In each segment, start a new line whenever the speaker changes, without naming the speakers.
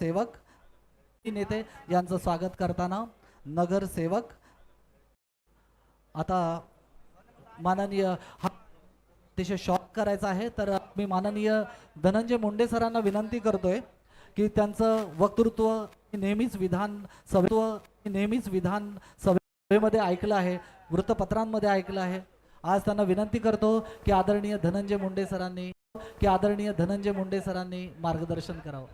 सेवक नेते यांचं स्वागत करताना नगरसेवक आता माननीय हा अतिशय शॉक करायचा आहे तर मी माननीय धनंजय मुंडे सरांना विनंती करतोय की त्यांचं वक्तृत्व नेहमीच विधान सभेत्व नेहमीच विधान सभेमध्ये ऐकलं आहे वृत्तपत्रांमध्ये ऐकलं आहे. आज त्यांना विनंती करतो की आदरणीय धनंजय मुंडे सरांनी की आदरणीय धनंजय मुंडे सरांनी मार्गदर्शन करावं.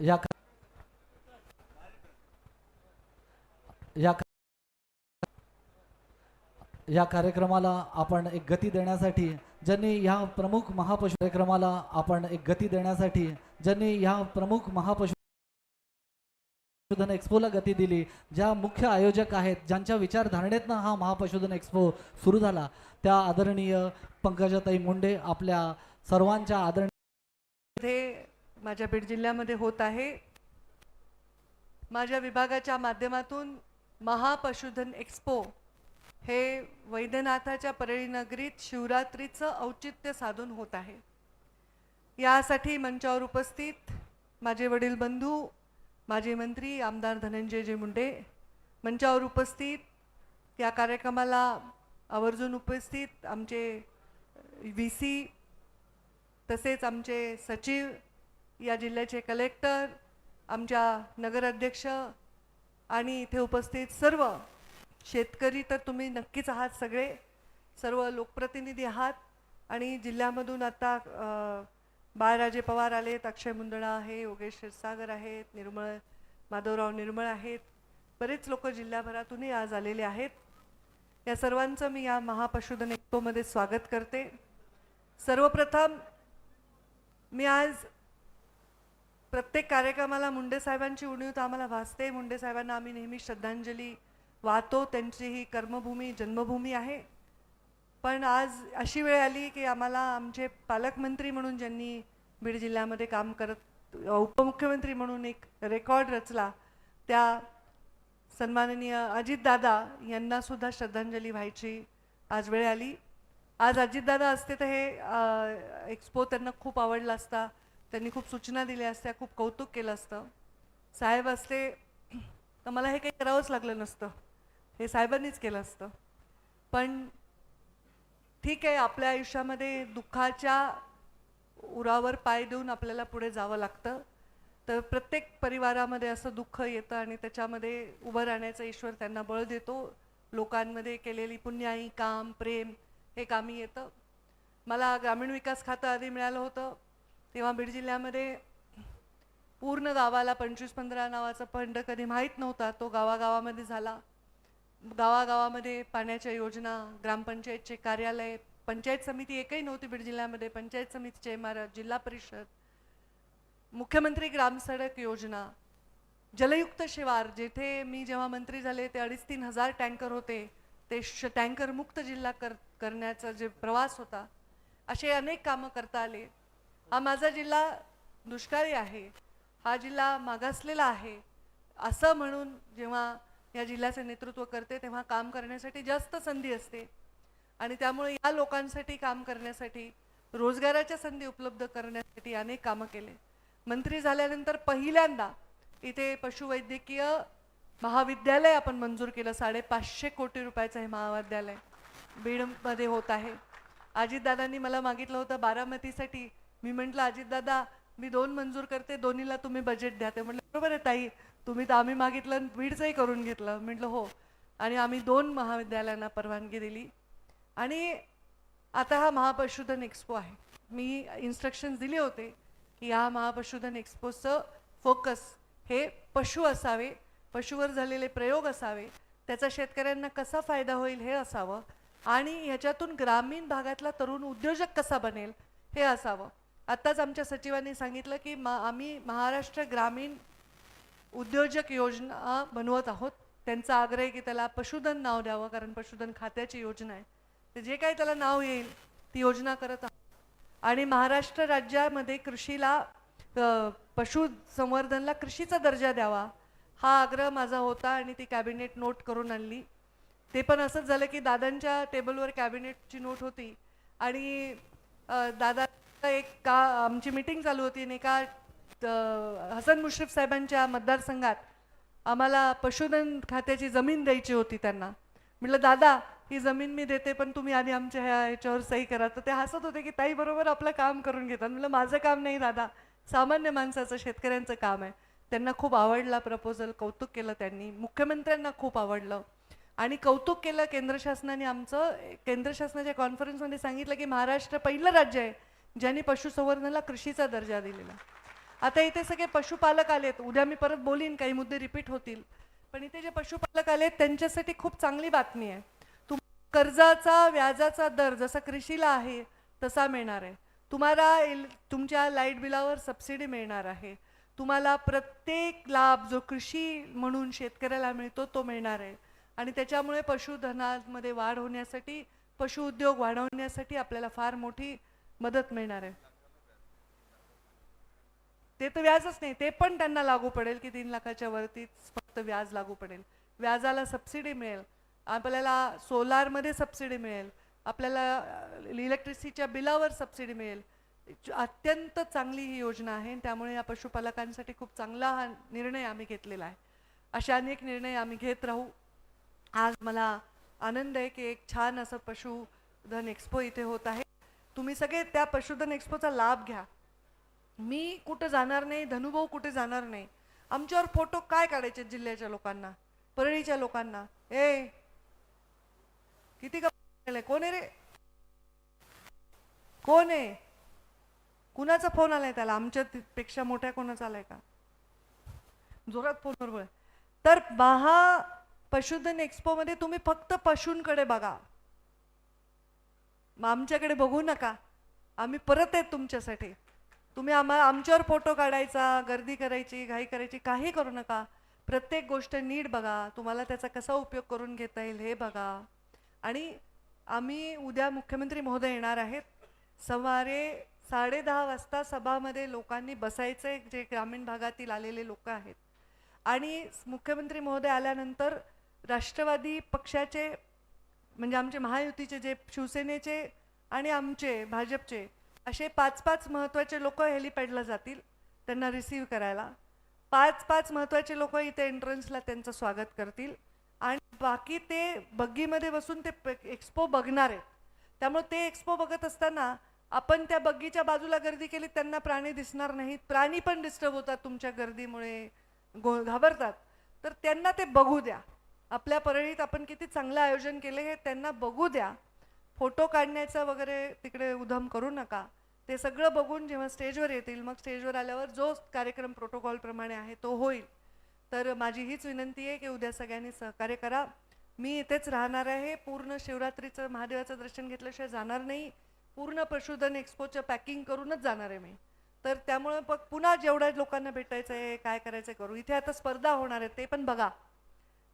या या या कार्यक्रमाला आपण एक गती देण्यासाठी ज्यांनी ह्या प्रमुख महापशु कार्यक्रमाला आपण एक गती देण्यासाठी ज्यांनी ह्या प्रमुख महापशु पशुधन एक्स्पोला गती दिली ज्या मुख्य आयोजक आहेत ज्यांच्या विचारधारणेतनं हा महापशुधन एक्स्पो सुरू झाला त्या आदरणीय पंकजाताई मुंडे आपल्या सर्वांच्या आदरणीय
माझ्या बीड जिल्ह्यामध्ये होत आहे. माझ्या विभागाच्या माध्यमातून महापशुधन एक्स्पो हे वैद्यनाथाच्या परळीनगरीत शिवरात्रीचं औचित्य साधून होत आहे. यासाठी मंचावर उपस्थित माझे वडील बंधू माजी मंत्री आमदार धनंजयजी मुंडे मंचावर उपस्थित या कार्यक्रमाला आवर्जून उपस्थित आमचे व्ही सी तसेच आमचे सचिव या जिल्ह्याचे कलेक्टर आमच्या नगराध्यक्ष आणि इथे उपस्थित सर्व शेतकरी तर तुम्ही नक्कीच आहात सगळे. सर्व लोकप्रतिनिधी आहात आणि जिल्ह्यामधून आता बाळराजे पवार आलेत अक्षय मुंदडा आहे योगेश क्षीरसागर आहेत निर्मळ माधवराव निर्मळ आहेत. बरेच लोक जिल्ह्याभरातूनही आज आलेले आहेत. या सर्वांचं मी या महापशुधन एक्पोमध्ये स्वागत करते. सर्वप्रथम मी आज प्रत्येक कार्यक्रमाला मुंडे साहेबांची उणीव तर आम्हाला भासते मुंडे साहेबांना आम्ही नेहमी श्रद्धांजली वाहतो. त्यांची ही कर्मभूमी जन्मभूमी आहे. पण आज अशी वेळ आली की आम्हाला आमचे पालकमंत्री म्हणून ज्यांनी बीड जिल्ह्यामध्ये काम करत उपमुख्यमंत्री म्हणून एक रेकॉर्ड रचला त्या सन्माननीय अजितदादा यांनासुद्धा श्रद्धांजली व्हायची आज वेळ आली. आज अजितदादा असते तर हे एक्सपो त्यांना खूप आवडला असता. त्यांनी खूप सूचना दिल्या असत्या खूप कौतुक केलं असतं. साहेब असते तर मला हे काही करावंच लागलं नसतं. हे साहेबांनीच केलं असतं. पण ठीक आहे आपल्या आयुष्यामध्ये दुःखाच्या उरावर पाय देऊन आपल्याला पुढे जावं लागतं. तर प्रत्येक परिवारामध्ये असं दुःख येतं आणि त्याच्यामध्ये उभं राहण्याचा ईश्वर त्यांना बळ देतो. लोकांमध्ये केलेली पुण्याई काम प्रेम हे कामी येतं. मला ग्रामीण विकास खातं आधी मिळालं होतं. तेव्हा बीड जिल्ह्यामध्ये पूर्ण गावाला पंचवीस पंधरा नावाचा फंड कधी माहीत नव्हता. तो गावागावामध्ये झाला. गावागावामध्ये पाण्याच्या योजना ग्रामपंचायतचे कार्यालय पंचायत समिती एकही नव्हती बीड जिल्ह्यामध्ये. पंचायत समितीचे इमारत जिल्हा परिषद मुख्यमंत्री ग्रामसडक योजना जलयुक्त शिवार जेथे मी जेव्हा मंत्री झाले ते अडीच तीन हजार टँकर होते. ते श टँकर मुक्त जिल्हा कर करण्याचा जे प्रवास होता असे अनेक कामं करता आले. हा माझा जिल्हा दुष्काळी आहे. हा जिल्हा मागासलेला आहे. असं म्हणून जेव्हा या जिल्ह्याचे नेतृत्व करते तेव्हा काम करण्यासाठी जास्त संधी असते. आणि त्यामुळे या लोकांसाठी काम करण्यासाठी रोजगाराच्या संधी उपलब्ध करण्यासाठी अनेक कामं केले. मंत्री झाल्यानंतर पहिल्यांदा इथे पशुवैद्यकीय महाविद्यालय आपण मंजूर केलं. साडेपाचशे कोटी रुपयाचं हे महाविद्यालय बीडमध्ये होत आहे. अजितदादांनी मला मागितलं होतं बारामतीसाठी मी म्हटलं अजितदादा मी दोन मंजूर करते दोन्हीला तुम्ही बजेट द्या. ते म्हटलं बरोबर आहे ताई तुम्ही तर आम्ही मागितलं आणि बीडचंही करून घेतलं. म्हटलं हो. आणि आम्ही दोन महाविद्यालयांना परवानगी दिली. आणि आता हा महापशुधन एक्स्पो आहे. मी इन्स्ट्रक्शन्स दिले होते की या महापशुधन एक्स्पोचं फोकस हे पशु असावे पशुवर झालेले प्रयोग असावे त्याचा शेतकऱ्यांना कसा फायदा होईल हे असावं आणि ह्याच्यातून ग्रामीण भागातला तरुण उद्योजक कसा बनेल हे असावं. आत्ताच आमच्या सचिवांनी सांगितलं की मा आम्ही महाराष्ट्र ग्रामीण उद्योजक योजना बनवत आहोत. त्यांचा आग्रह आहे की त्याला पशुधन नाव द्यावं कारण पशुधन खात्याची योजना आहे. ते जे काही त्याला नाव येईल ती योजना करत आहोत. आणि महाराष्ट्र राज्यामध्ये कृषीला पशुसंवर्धनला कृषीचा दर्जा द्यावा हा आग्रह माझा होता आणि ती कॅबिनेट नोट करून आणली. ते पण असंच झालं की दादांच्या टेबलवर कॅबिनेटची नोट होती आणि दादा एक का आमची मीटिंग चालू होती आणि एका हसन मुश्रीफ साहेबांच्या मतदारसंघात आम्हाला पशुधन खात्याची जमीन द्यायची होती त्यांना. म्हटलं दादा ही जमीन मी देते पण तुम्ही आधी आमच्या ह्या ह्याच्यावर सही करा. तर ते हसत होते की ताई बरोबर आपलं काम करून घेतात. म्हटलं माझं काम नाही दादा. सामान्य माणसाचं शेतकऱ्यांचं काम आहे. त्यांना खूप आवडला प्रपोजल कौतुक केलं त्यांनी. मुख्यमंत्र्यांना खूप आवडलं. आणि कौतुक केलं केंद्र शासनाने आमचं. केंद्र शासनाच्या कॉन्फरन्समध्ये सांगितलं की महाराष्ट्र पहिलं राज्य आहे. ज्यांनी पशुसंवर्धनाला कृषीचा दर्जा दिलेला. आता इथे सगळे पशुपालक आलेत. उद्या मी परत बोलीन काही मुद्दे रिपीट होतील. पण इथे जे पशुपालक आलेत त्यांच्यासाठी खूप चांगली बातमी आहे. तुम कर्जाचा व्याजाचा दर जसा कृषीला आहे तसा मिळणार आहे. तुम्हाला एल तुमच्या लाइट बिलावर सबसिडी मिळणार आहे. तुम्हाला प्रत्येक लाभ जो कृषी म्हणून शेतकऱ्याला मिळतो तो मिळणार आहे. आणि त्याच्यामुळे पशुधनामध्ये वाढ होण्यासाठी पशुउद्योग वाढवण्यासाठी आपल्याला फार मोठी मदत मिळणार आहे. ते तर व्याजच नाही ते पण त्यांना लागू पडेल की तीन लाखाच्या वरतीच फक्त व्याज लागू पडेल. व्याजाला सबसिडी मिळेल. आपल्याला सोलारमध्ये सबसिडी मिळेल. आपल्याला इलेक्ट्रिसिटीच्या बिलावर सबसिडी मिळेल. अत्यंत चांगली ही योजना आहे त्यामुळे या पशुपालकांसाठी खूप चांगला हा निर्णय आम्ही घेतलेला आहे. असे अनेक निर्णय आम्ही घेत राहू. आज मला आनंद आहे की एक छान असं पशुधन एक्सपो इथे होत आहे. तुम्ही सगळे त्या पशुधन एक्सपोचा लाभ घ्या. मी कुठं जाणार नाही धनुभाऊ कुठे जाणार नाही. आमच्यावर फोटो काय काढायचे जिल्ह्याच्या लोकांना परळीच्या लोकांना? ए किती का कोण आहे रे? कोण आहे? कुणाचा फोन आलाय त्याला? आमच्या पेक्षा मोठ्या कोणाचा आलाय का? जोरात फोन बरोबर. तर महा पशुधन एक्सपोमध्ये तुम्ही फक्त पशूंकडे बघा. मग आमच्याकडे बघू नका. आम्ही परत आहेत तुमच्यासाठी. तुम्ही आम्हा आमच्यावर फोटो काढायचा गर्दी करायची घाई करायची काही करू नका. प्रत्येक गोष्ट नीट बघा. तुम्हाला त्याचा कसा उपयोग करून घेता येईल हे बघा. आणि आम्ही उद्या मुख्यमंत्री महोदय येणार आहेत. सवारे साडे दहा वाजता सभामध्ये लोकांनी बसायचे जे ग्रामीण भागातील आलेले लोक आहेत. आणि मुख्यमंत्री महोदय आल्यानंतर राष्ट्रवादी पक्षाचे म्हणजे आमचे महायुतीचे जे शिवसेनेचे आणि आमचे भाजपचे असे पाच पाच महत्त्वाचे लोक हेलिपॅडला जातील त्यांना रिसीव करायला. पाच पाच महत्त्वाचे लोक इथे एंट्रन्सला त्यांचं स्वागत करतील. आणि बाकी ते बग्गीमध्ये बसून ते एक्सपो बघणार आहेत. त्यामुळे ते एक्सपो बघत असताना आपण त्या बग्गीच्या बाजूला गर्दी केली त्यांना प्राणी दिसणार नाहीत. प्राणी पण डिस्टर्ब होतात तुमच्या गर्दीमुळे गो घाबरतात. तर त्यांना ते बघू द्या. आपल्या परळीत आपण किती चांगलं आयोजन केले हे त्यांना बघू द्या. फोटो काढण्याचा वगैरे तिकडे उधम करू नका. ते सगळं बघून जेव्हा स्टेजवर येतील मग स्टेजवर आल्यावर जो कार्यक्रम प्रोटोकॉलप्रमाणे आहे तो होईल. तर माझी हीच विनंती आहे की उद्या सगळ्यांनी सहकार्य करा. मी इथेच राहणार आहे. पूर्ण शिवरात्रीचं महादेवाचं दर्शन घेतल्याशिवाय जाणार नाही. पूर्ण पशुधन एक्सपोचं पॅकिंग करूनच जाणार आहे मी. तर त्यामुळे मग पुन्हा जेवढ्या लोकांना भेटायचं आहे काय करायचं आहे करू. इथे आता स्पर्धा होणार आहे ते पण बघा.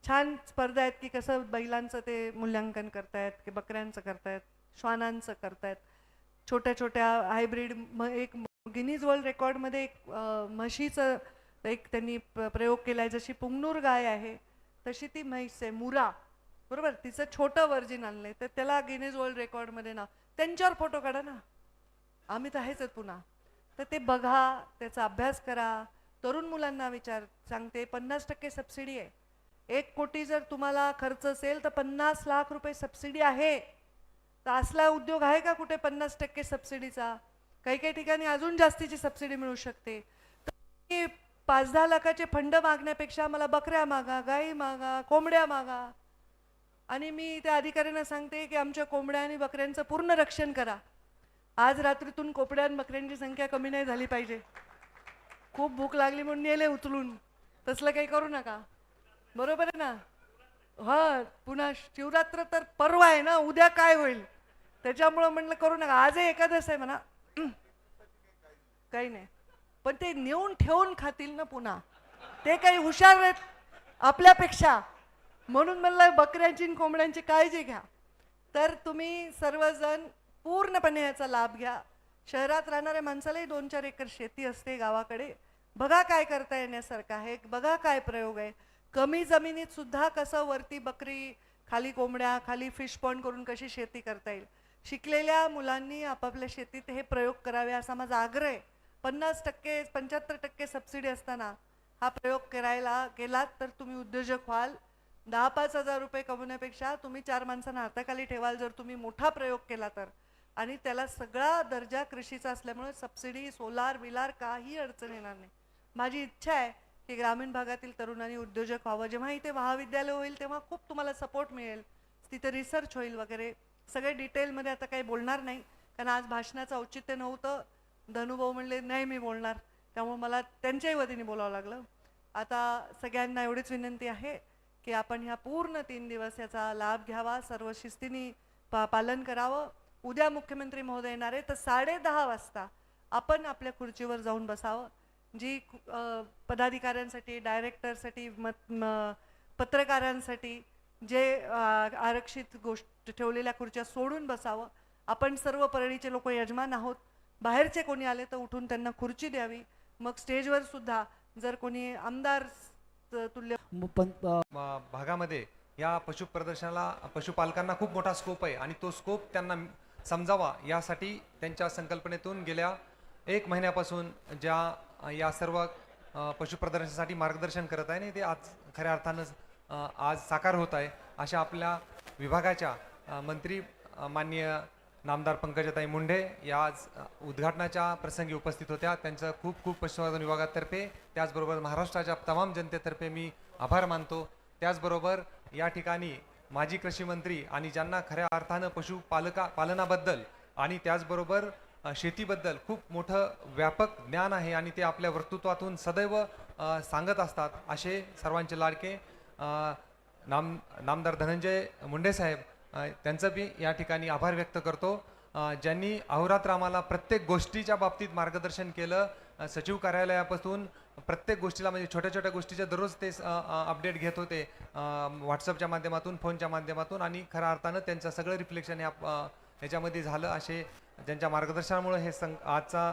छान स्पर्धा आहेत की कसं बैलांचं ते मूल्यांकन करतायत की बकऱ्यांचं करतायत श्वानांचं करतायत. छोट्या छोट्या हायब्रिड म एक गिनीज वर्ल्ड रेकॉर्डमध्ये एक म्हशीचं एक त्यांनी प्रयोग केला आहे. जशी पुंगनूर गाय आहे तशी ती म्हैस आहे मुरा. बरोबर? तिचं छोटं वर्जिन आणलंय. तर त्याला गिनीज वर्ल्ड रेकॉर्डमध्ये ना त्यांच्यावर फोटो काढा ना. आम्ही तर आहेच पुन्हा. तर ते बघा त्याचा अभ्यास करा. तरुण मुलांना विचार सांगते पन्नास टक्के सबसिडी आहे. एक कोटी जर तुम्हाला खर्च असेल तर पन्नास लाख रुपये सबसिडी आहे. तर असला उद्योग आहे का कुठे पन्नास टक्के सबसिडीचा काही काही ठिकाणी अजून जास्तीची सबसिडी मिळू शकते. तर तुम्ही पाच दहा लाखाचे फंड मागण्यापेक्षा मला बकऱ्या मागा गाई मागा कोंबड्या मागा. आणि मी त्या अधिकाऱ्यांना सांगते की आमच्या कोंबड्या आणि बकऱ्यांचं पूर्ण रक्षण करा. आज रात्रीतून कोंबड्या आणि बकऱ्यांची संख्या कमी नाही झाली पाहिजे. खूप भूक लागली म्हणून नेले उचलून. तसलं काही करू नका. बरोबर आहे ना? हा पुन्हा शिवरात्र तर परवा आहे ना उद्या काय होईल? त्याच्यामुळं म्हणलं करू नका. आजही एखादस आहे म्हणा. काही नाही. पण ते नेऊन ठेवून खातील ना पुन्हा. ते काही हुशार आहेत आपल्यापेक्षा. म्हणून म्हणलं बकऱ्यांची आणि कोंबड्यांची काळजी घ्या. तर तुम्ही सर्वजण पूर्णपणे याचा लाभ घ्या. शहरात राहणाऱ्या माणसालाही दोन चार एकर शेती असते गावाकडे. बघा काय करता येण्यासारखं आहे. बघा काय प्रयोग आहे. कमी जमिनीत सुद्धा कसं वरती बकरी खाली कोंबड्या खाली फिश पॉन्ड करून कशी शेती करता येईल? शिकलेल्या मुलांनी आपापल्या शेतीत हे प्रयोग करावे असा माझा आग्रह. आहे पन्नास टक्के पंच्याहत्तर टक्के सबसिडी असताना हा प्रयोग करायला केलात तर तुम्ही उद्योजक व्हाल. दहा पाच हजार रुपये कमवण्यापेक्षा तुम्ही चार माणसांना हाताखाली ठेवाल जर तुम्ही मोठा प्रयोग केला तर. आणि त्याला सगळा दर्जा कृषीचा असल्यामुळे सबसिडी सोलार विलार काही अडचण येणार नाही. माझी इच्छा आहे की ग्रामीण भागातील तरुणांनी उद्योजक व्हावं. जेव्हा इथे महाविद्यालय होईल तेव्हा खूप तुम्हाला सपोर्ट मिळेल. तिथे रिसर्च होईल वगैरे. सगळे डिटेलमध्ये आता काही बोलणार नाही. कारण आज भाषणाचं औचित्य नव्हतं. धनुभाऊ म्हणले नाही मी बोलणार. त्यामुळे मला त्यांच्याही वतीने बोलावं लागलं. आता सगळ्यांना एवढीच विनंती आहे की आपण ह्या पूर्ण तीन दिवस याचा लाभ घ्यावा. सर्व शिस्तीने पा पालन करावं. उद्या मुख्यमंत्री महोदय येणार आहे तर साडे दहा वाजता आपण आपल्या खुर्चीवर जाऊन बसावं. जी पदाधिकाऱ्यांसाठी डायरेक्टरसाठी मत म- पत्रकारांसाठी जे आरक्षित गोष्ट ठेवलेल्या खुर्च्या सोडून बसावं. आपण सर्व परळीचे लोक यजमान आहोत. बाहेरचे कोणी आले तर उठून त्यांना खुर्ची द्यावी. मग स्टेजवर सुद्धा जर कोणी आमदार तुल्य
भागामध्ये या पशु प्रदर्शनाला पशुपालकांना खूप मोठा स्कोप आहे आणि तो स्कोप त्यांना समजावा यासाठी त्यांच्या संकल्पनेतून गेल्या एक महिन्यापासून ज्या या सर्व पशुप्रदर्शनासाठी पशु प्रदर्शनासाठी मार्गदर्शन करत आहे आणि ते आज खऱ्या अर्थानं आज साकार होत आहे. अशा आपल्या विभागाच्या मंत्री माननीय नामदार पंकजाताई मुंढे या आज उद्घाटनाच्या प्रसंगी उपस्थित होत्या. त्यांचं खूप खूप पशुसंवर्धन विभागातर्फे त्याचबरोबर महाराष्ट्राच्या तमाम जनतेतर्फे मी आभार मानतो. त्याचबरोबर या ठिकाणी माजी कृषी मंत्री आणि ज्यांना खऱ्या अर्थानं पशुपालका पालनाबद्दल आणि त्याचबरोबर शेतीबद्दल खूप मोठं व्यापक ज्ञान आहे आणि ते आपल्या वक्तृत्वातून सदैव सांगत असतात. असे सर्वांचे लाडके नाम नामदार धनंजय मुंडे साहेब त्यांचं मी या ठिकाणी आभार व्यक्त करतो. ज्यांनी अहोरात्र आम्हाला प्रत्येक गोष्टीच्या बाबतीत मार्गदर्शन केलं सचिव कार्यालयापासून प्रत्येक गोष्टीला म्हणजे छोट्या छोट्या गोष्टीच्या दररोज ते अपडेट घेत होते व्हॉट्सअपच्या माध्यमातून फोनच्या माध्यमातून आणि खऱ्या अर्थानं त्यांचं सगळं रिफ्लेक्शन या ह्याच्यामध्ये झालं. असे ज्यांच्या मार्गदर्शनामुळे हे सं आजचा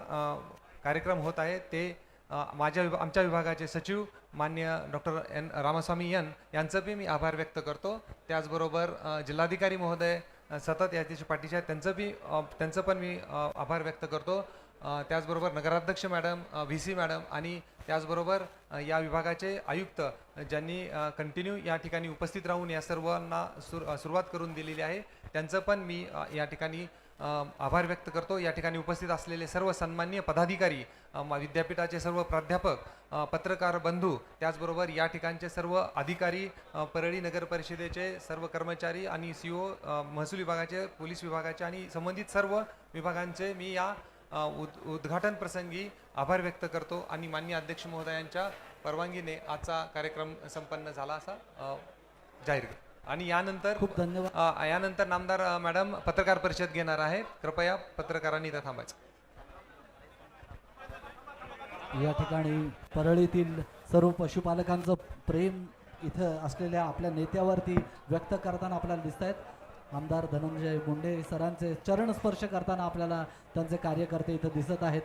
कार्यक्रम होत आहे ते माझ्या विभा आमच्या विभागाचे सचिव मान्य डॉक्टर एन रामास्वामी यन यांचं बी मी आभार व्यक्त करतो. त्याचबरोबर जिल्हाधिकारी महोदय सतत याच्या पाठीचे आहेत त्यांचं बी त्यांचं पण मी आभार व्यक्त करतो. त्याचबरोबर नगराध्यक्ष मॅडम व्ही सी मॅडम आणि त्याचबरोबर या विभागाचे आयुक्त ज्यांनी कंटिन्यू या ठिकाणी उपस्थित राहून या सर्वांना सुर सुरुवात करून दिलेली आहे त्यांचं पण मी या ठिकाणी आभार व्यक्त करतो या ठिकाणी उपस्थित असलेले सर्व सन्माननीय पदाधिकारी विद्यापीठाचे सर्व प्राध्यापक पत्रकार बंधू त्याचबरोबर या ठिकाणचे सर्व अधिकारी परळी नगर परिषदेचे सर्व कर्मचारी आणि सी ओ महसूल विभागाचे पोलीस विभागाचे आणि संबंधित सर्व विभागांचे मी या उद उद्घाटन प्रसंगी आभार व्यक्त करतो आणि माननीय अध्यक्ष महोदयांच्या परवानगीने आजचा कार्यक्रम संपन्न झाला असा जाहीर करतो. आणि यानंतर
खूप धन्यवाद.
यानंतर नामदार मॅडम पत्रकार परिषद घेणार आहेत. कृपया पत्रकारांनी इथं थांबायचं.
या ठिकाणी परळीतील सर्व पशुपालकांचं प्रेम इथं असलेल्या आपल्या नेत्यावरती व्यक्त करताना आपल्याला दिसत आहेत आमदार धनंजय मुंडे सरांचे चरण स्पर्श करताना आपल्याला त्यांचे कार्यकर्ते इथं दिसत आहेत.